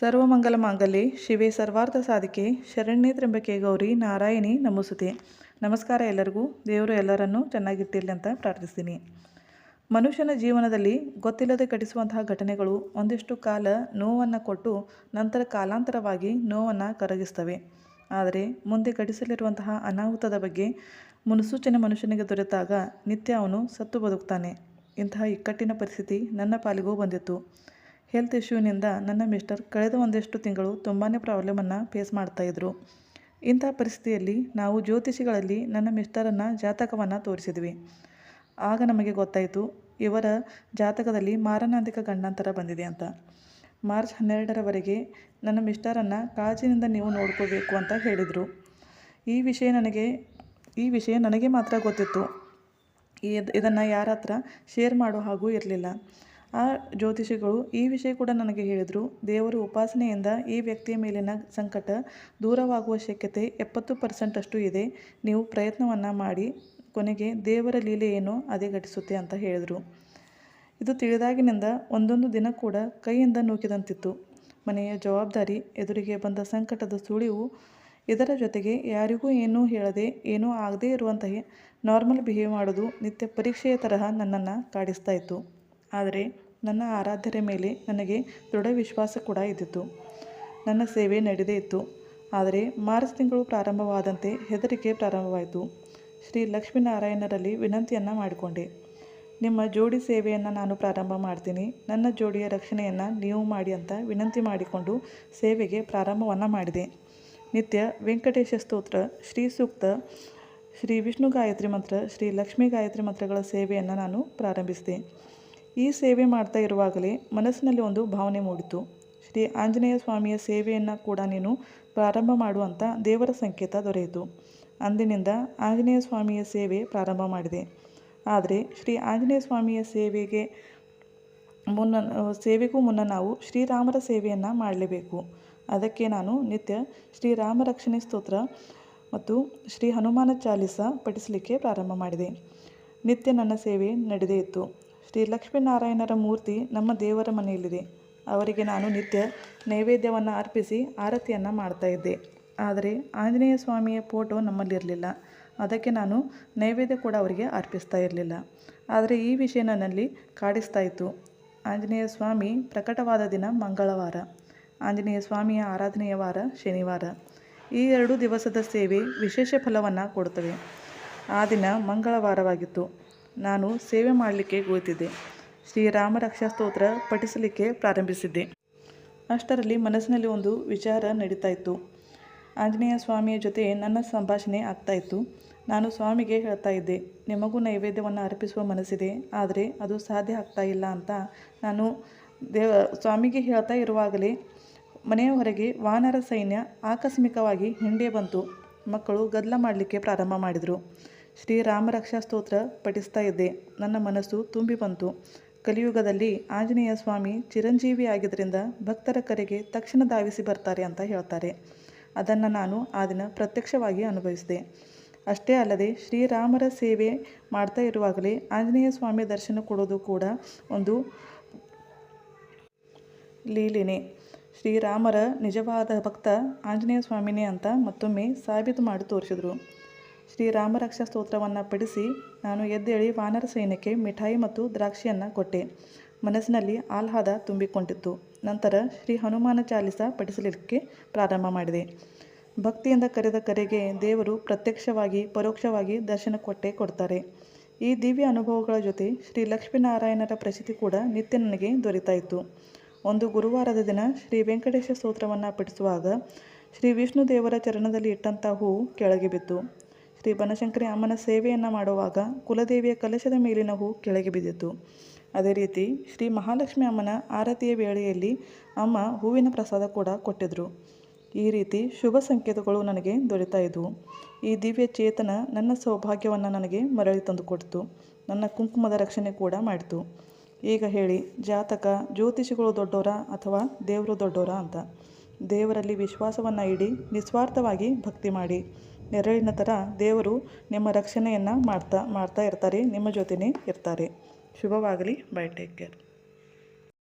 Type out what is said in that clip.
ಸರ್ವಮಂಗಲ ಮಾಂಗಲ್ಯೆ ಶಿವೆ ಸರ್ವಾರ್ಥ ಸಾಧಿಕೆ, ಶರಣ್ಯ ತ್ರಂಬಕೆ ಗೌರಿ, ನಾರಾಯಣಿ ನಮೋಸುತೆ. ನಮಸ್ಕಾರ ಎಲ್ಲರಿಗೂ. ದೇವರು ಎಲ್ಲರನ್ನೂ ಚೆನ್ನಾಗಿಟ್ಟಿರಲಿ ಅಂತ ಪ್ರಾರ್ಥಿಸ್ತೀನಿ. ಮನುಷ್ಯನ ಜೀವನದಲ್ಲಿ ಗೊತ್ತಿಲ್ಲದೆ ಘಟಿಸುವಂತಹ ಘಟನೆಗಳು ಒಂದಿಷ್ಟು ಕಾಲ ನೋವನ್ನು ಕೊಟ್ಟು ನಂತರ ಕಾಲಾಂತರವಾಗಿ ನೋವನ್ನು ಕರಗಿಸ್ತವೆ. ಆದರೆ ಮುಂದೆ ಘಟಿಸಲಿರುವಂತಹ ಅನಾಹುತದ ಬಗ್ಗೆ ಮುನ್ಸೂಚನೆ ಮನುಷ್ಯನಿಗೆ ದೊರೆತಾಗ ನಿತ್ಯ ಅವನು ಸತ್ತು ಬದುಕ್ತಾನೆ. ಇಂತಹ ಇಕ್ಕಟ್ಟಿನ ಪರಿಸ್ಥಿತಿ ನನ್ನ ಪಾಲಿಗೂ ಬಂದಿತ್ತು. ಹೆಲ್ತ್ ಇಶ್ಯೂನಿಂದ ನನ್ನ ಮಿಸ್ಟರ್ ಕಳೆದ ಒಂದಷ್ಟು ತಿಂಗಳು ತುಂಬಾ ಪ್ರಾಬ್ಲಮನ್ನು ಫೇಸ್ ಮಾಡ್ತಾಯಿದ್ರು ಇಂಥ ಪರಿಸ್ಥಿತಿಯಲ್ಲಿ ನಾವು ಜ್ಯೋತಿಷಿಗಳಲ್ಲಿ ನನ್ನ ಮಿಸ್ಟರನ್ನು ಜಾತಕವನ್ನು ತೋರಿಸಿದ್ವಿ. ಆಗ ನಮಗೆ ಗೊತ್ತಾಯಿತು, ಇವರ ಜಾತಕದಲ್ಲಿ ಮಾರಣಾಂತಿಕ ಗಂಡಾಂತರ ಬಂದಿದೆ ಅಂತ. ಮಾರ್ಚ್ ಹನ್ನೆರಡರವರೆಗೆ ನನ್ನ ಮಿಸ್ಟರನ್ನು ಕಾಳಜಿನಿಂದ ನೀವು ನೋಡ್ಕೋಬೇಕು ಅಂತ ಹೇಳಿದರು. ಈ ವಿಷಯ ನನಗೆ, ಈ ವಿಷಯ ನನಗೆ ಮಾತ್ರ ಗೊತ್ತಿತ್ತು. ಇದ್ ಇದನ್ನು ಯಾರ ಹತ್ರ ಶೇರ್ ಮಾಡೋ ಹಾಗೂ ಇರಲಿಲ್ಲ. ಆ ಜ್ಯೋತಿಷಿಗಳು ಈ ವಿಷಯ ಕೂಡ ನನಗೆ ಹೇಳಿದರು. ದೇವರ ಉಪಾಸನೆಯಿಂದ ಈ ವ್ಯಕ್ತಿಯ ಮೇಲಿನ ಸಂಕಟ ದೂರವಾಗುವ ಶಕ್ಯತೆ ಎಪ್ಪತ್ತು ಪರ್ಸೆಂಟಷ್ಟು ಇದೆ. ನೀವು ಪ್ರಯತ್ನವನ್ನು ಮಾಡಿ, ಕೊನೆಗೆ ದೇವರ ಲೀಲೆ ಏನೋ ಅದೇ ಘಟಿಸುತ್ತೆ ಅಂತ ಹೇಳಿದರು. ಇದು ತಿಳಿದಾಗಿನಿಂದ ಒಂದೊಂದು ದಿನ ಕೂಡ ಕೈಯಿಂದ ನೂಕಿದಂತಿತ್ತು. ಮನೆಯ ಜವಾಬ್ದಾರಿ, ಎದುರಿಗೆ ಬಂದ ಸಂಕಟದ ಸುಳಿವು, ಇದರ ಜೊತೆಗೆ ಯಾರಿಗೂ ಏನೂ ಹೇಳದೆ, ಏನೂ ಆಗದೇ ಇರುವಂತಹ ನಾರ್ಮಲ್ ಬಿಹೇವ್ ಮಾಡೋದು ನಿತ್ಯ ಪರೀಕ್ಷೆಯ ತರಹ ನನ್ನನ್ನು ಕಾಡಿಸ್ತಾ ಇತ್ತು. ಆದರೆ ನನ್ನ ಆರಾಧ್ಯರ ಮೇಲೆ ನನಗೆ ದೃಢ ವಿಶ್ವಾಸ ಕೂಡ ಇದ್ದಿತ್ತು ನನ್ನ ಸೇವೆ ನಡೆದೇ ಇತ್ತು. ಆದರೆ ಮಾರ್ಚ್ ತಿಂಗಳು ಪ್ರಾರಂಭವಾದಂತೆ ಹೆದರಿಕೆ ಪ್ರಾರಂಭವಾಯಿತು. ಶ್ರೀ ಲಕ್ಷ್ಮೀನಾರಾಯಣರಲ್ಲಿ ವಿನಂತಿಯನ್ನು ಮಾಡಿಕೊಂಡೆ. ನಿಮ್ಮ ಜೋಡಿ ಸೇವೆಯನ್ನು ನಾನು ಪ್ರಾರಂಭ ಮಾಡ್ತೀನಿ. ನನ್ನ ಜೋಡಿಯ ರಕ್ಷಣೆಯನ್ನು ನೀವು ಮಾಡಿ ಅಂತ ವಿನಂತಿ ಮಾಡಿಕೊಂಡು ಸೇವೆಗೆ ಪ್ರಾರಂಭವನ್ನು ಮಾಡಿದೆ. ನಿತ್ಯ ವೆಂಕಟೇಶ ಸ್ತೋತ್ರ, ಶ್ರೀ ಸೂಕ್ತ, ಶ್ರೀ ವಿಷ್ಣು ಗಾಯತ್ರಿ ಮಂತ್ರ, ಶ್ರೀ ಲಕ್ಷ್ಮೀ ಗಾಯತ್ರಿ ಮಂತ್ರಗಳ ಸೇವೆಯನ್ನು ನಾನು ಪ್ರಾರಂಭಿಸಿದೆ. ಈ ಸೇವೆ ಮಾಡ್ತಾ ಇರುವಾಗಲೇ ಮನಸ್ಸಿನಲ್ಲಿ ಒಂದು ಭಾವನೆ ಮೂಡಿತು. ಶ್ರೀ ಆಂಜನೇಯ ಸ್ವಾಮಿಯ ಸೇವೆಯನ್ನು ಕೂಡ ನೀನು ಪ್ರಾರಂಭ ಮಾಡುವಂಥ ದೇವರ ಸಂಕೇತ ದೊರೆಯಿತು. ಅಂದಿನಿಂದ ಆಂಜನೇಯ ಸ್ವಾಮಿಯ ಸೇವೆ ಪ್ರಾರಂಭ ಮಾಡಿದೆ. ಆದರೆ ಶ್ರೀ ಆಂಜನೇಯ ಸ್ವಾಮಿಯ ಸೇವೆಗೆ ಮುನ್ನ, ಸೇವೆಗೂ ಮುನ್ನ ನಾವು ಶ್ರೀರಾಮರ ಸೇವೆಯನ್ನು ಮಾಡಲೇಬೇಕು. ಅದಕ್ಕೆ ನಾನು ನಿತ್ಯ ಶ್ರೀರಾಮ ರಕ್ಷಣೆ ಸ್ತೋತ್ರ ಮತ್ತು ಶ್ರೀ ಹನುಮಾನ ಚಾಲಿಸ ಪಠಿಸಲಿಕ್ಕೆ ಪ್ರಾರಂಭ ಮಾಡಿದೆ. ನಿತ್ಯ ನನ್ನ ಸೇವೆ ನಡೆದೇ ಇತ್ತು. ಶ್ರೀ ಲಕ್ಷ್ಮೀನಾರಾಯಣರ ಮೂರ್ತಿ ನಮ್ಮ ದೇವರ ಮನೆಯಲ್ಲಿದೆ. ಅವರಿಗೆ ನಾನು ನಿತ್ಯ ನೈವೇದ್ಯವನ್ನು ಅರ್ಪಿಸಿ ಆರತಿಯನ್ನು ಮಾಡ್ತಾಯಿದ್ದೆ ಆದರೆ ಆಂಜನೇಯ ಸ್ವಾಮಿಯ ಫೋಟೋ ನಮ್ಮಲ್ಲಿರಲಿಲ್ಲ. ಅದಕ್ಕೆ ನಾನು ನೈವೇದ್ಯ ಕೂಡ ಅವರಿಗೆ ಅರ್ಪಿಸ್ತಾ ಇರಲಿಲ್ಲ. ಆದರೆ ಈ ವಿಷಯ ನನ್ನಲ್ಲಿ ಕಾಡಿಸ್ತಾ ಇತ್ತು. ಆಂಜನೇಯ ಸ್ವಾಮಿ ಪ್ರಕಟವಾದ ದಿನ ಮಂಗಳವಾರ. ಆಂಜನೇಯ ಸ್ವಾಮಿಯ ಆರಾಧನೆಯ ವಾರ ಶನಿವಾರ. ಈ ಎರಡು ದಿವಸದ ಸೇವೆ ವಿಶೇಷ ಫಲವನ್ನು ಕೊಡುತ್ತವೆ. ಆ ದಿನ ಮಂಗಳವಾರವಾಗಿತ್ತು. ನಾನು ಸೇವೆ ಮಾಡಲಿಕ್ಕೆ ಕುಳಿತಿದ್ದೆ ಶ್ರೀರಾಮ ರಕ್ಷಾ ಸ್ತೋತ್ರ ಪಠಿಸಲಿಕ್ಕೆ ಪ್ರಾರಂಭಿಸಿದ್ದೆ. ಅಷ್ಟರಲ್ಲಿ ಮನಸ್ಸಿನಲ್ಲಿ ಒಂದು ವಿಚಾರ ನಡೀತಾ ಇತ್ತು. ಆಂಜನೇಯ ಸ್ವಾಮಿಯ ಜೊತೆ ನನ್ನ ಸಂಭಾಷಣೆ ಆಗ್ತಾಯಿತ್ತು ನಾನು ಸ್ವಾಮಿಗೆ ಹೇಳ್ತಾ ಇದ್ದೆ, ನಿಮಗೂ ನೈವೇದ್ಯವನ್ನು ಅರ್ಪಿಸುವ ಮನಸ್ಸಿದೆ, ಆದರೆ ಅದು ಸಾಧ್ಯ ಆಗ್ತಾ ಇಲ್ಲ ಅಂತ ನಾನು ದೇವ, ಸ್ವಾಮಿಗೆ ಹೇಳ್ತಾ ಇರುವಾಗಲೇ ಮನೆಯ ಹೊರಗೆ ವಾನರ ಸೈನ್ಯ ಆಕಸ್ಮಿಕವಾಗಿ ಹಿಂಡೆ ಬಂತು. ಮಕ್ಕಳು ಗದ್ದಲ ಮಾಡಲಿಕ್ಕೆ ಪ್ರಾರಂಭ ಮಾಡಿದರು. ಶ್ರೀರಾಮ ರಕ್ಷಾ ಸ್ತೋತ್ರ ಪಠಿಸ್ತಾ ಇದ್ದೆ. ನನ್ನ ಮನಸ್ಸು ತುಂಬಿ ಬಂತು. ಕಲಿಯುಗದಲ್ಲಿ ಆಂಜನೇಯ ಸ್ವಾಮಿ ಚಿರಂಜೀವಿ ಆಗಿದ್ದರಿಂದ ಭಕ್ತರ ಕರೆಗೆ ತಕ್ಷಣ ಧಾವಿಸಿ ಬರ್ತಾರೆ ಅಂತ ಹೇಳ್ತಾರೆ. ಅದನ್ನು ನಾನು ಆ ದಿನ ಪ್ರತ್ಯಕ್ಷವಾಗಿ ಅನುಭವಿಸಿದೆ. ಅಷ್ಟೇ ಅಲ್ಲದೆ ಶ್ರೀರಾಮರ ಸೇವೆ ಮಾಡ್ತಾ ಇರುವಾಗಲೇ ಆಂಜನೇಯ ಸ್ವಾಮಿ ದರ್ಶನ ಕೊಡೋದು ಕೂಡ ಒಂದು ಲೀಲೆನೆ. ಶ್ರೀರಾಮರ ನಿಜವಾದ ಭಕ್ತ ಆಂಜನೇಯ ಸ್ವಾಮಿನೇ ಅಂತ ಮತ್ತೊಮ್ಮೆ ಸಾಬೀತು ಮಾಡಿ ತೋರಿಸಿದರು. ಶ್ರೀರಾಮ ರಾಮರಕ್ಷಾ ಸ್ತೋತ್ರವನ್ನು ಪಡಿಸಿ ನಾನು ಎದ್ದೇಳಿ ವಾನರ ಸೈನ್ಯಕ್ಕೆ ಮಿಠಾಯಿ ಮತ್ತು ದ್ರಾಕ್ಷಿಯನ್ನು ಕೊಟ್ಟೆ. ಮನಸ್ಸಿನಲ್ಲಿ ಆಹ್ಲಾದ ತುಂಬಿಕೊಂಡಿತ್ತು. ನಂತರ ಶ್ರೀ ಹನುಮಾನ ಚಾಲಿಸ ಪಠಿಸಲಿಕ್ಕೆ ಪ್ರಾರಂಭ ಮಾಡಿದೆ. ಭಕ್ತಿಯಿಂದ ಕರೆದ ಕರೆಗೆ ದೇವರು ಪ್ರತ್ಯಕ್ಷವಾಗಿ, ಪರೋಕ್ಷವಾಗಿ ದರ್ಶನ ಕೊಟ್ಟೇ ಕೊಡ್ತಾರೆ. ಈ ದಿವ್ಯ ಅನುಭವಗಳ ಜೊತೆ ಶ್ರೀ ಲಕ್ಷ್ಮೀನಾರಾಯಣರ ಪ್ರಸಿದ್ಧಿ ಕೂಡ ನಿತ್ಯ ನನಗೆ ದೊರೀತಾ ಇತ್ತು ಒಂದು ಗುರುವಾರದ ದಿನ ಶ್ರೀ ವೆಂಕಟೇಶ ಸ್ತೋತ್ರವನ್ನು ಪಠಿಸುವಾಗ ಶ್ರೀ ವಿಷ್ಣು ದೇವರ ಚರಣದಲ್ಲಿ ಇಟ್ಟಂಥ ಹೂವು ಕೆಳಗೆ ಬಿತ್ತು. ಶ್ರೀ ಬನಶಂಕರಿ ಅಮ್ಮನ ಸೇವೆಯನ್ನು ಮಾಡುವಾಗ ಕುಲದೇವಿಯ ಕಲಶದ ಮೇಲಿನ ಹೂ ಕೆಳಗೆ ಬಿದ್ದಿತು. ಅದೇ ರೀತಿ ಶ್ರೀ ಮಹಾಲಕ್ಷ್ಮಿ ಅಮ್ಮನ ಆರತಿಯ ವೇಳೆಯಲ್ಲಿ ಅಮ್ಮ ಹೂವಿನ ಪ್ರಸಾದ ಕೂಡ ಕೊಟ್ಟಿದ್ದರು ಈ ರೀತಿ ಶುಭ ಸಂಕೇತಗಳು ನನಗೆ ದೊರೆತಾ ಇದ್ದವು ಈ ದಿವ್ಯ ಚೇತನ ನನ್ನ ಸೌಭಾಗ್ಯವನ್ನು ನನಗೆ ಮರಳಿ ತಂದುಕೊಡ್ತು ನನ್ನ ಕುಂಕುಮದ ರಕ್ಷಣೆ ಕೂಡ ಮಾಡಿತು. ಈಗ ಹೇಳಿ, ಜಾತಕ, ಜ್ಯೋತಿಷಿಗಳು ದೊಡ್ಡವರ ಅಥವಾ ದೇವರು ದೊಡ್ಡವರ ಅಂತ. ದೇವರಲ್ಲಿ ವಿಶ್ವಾಸವನ್ನು ಇಡಿ, ನಿಸ್ವಾರ್ಥವಾಗಿ ಭಕ್ತಿ ಮಾಡಿ. ನೆರಳಿನ ಥರ ದೇವರು ನಿಮ್ಮ ರಕ್ಷಣೆಯನ್ನು ಮಾಡ್ತಾ ಮಾಡ್ತಾ ಇರ್ತಾರೆ, ನಿಮ್ಮ ಜೊತೆನೇ ಇರ್ತಾರೆ. ಶುಭವಾಗಲಿ. Bye take care.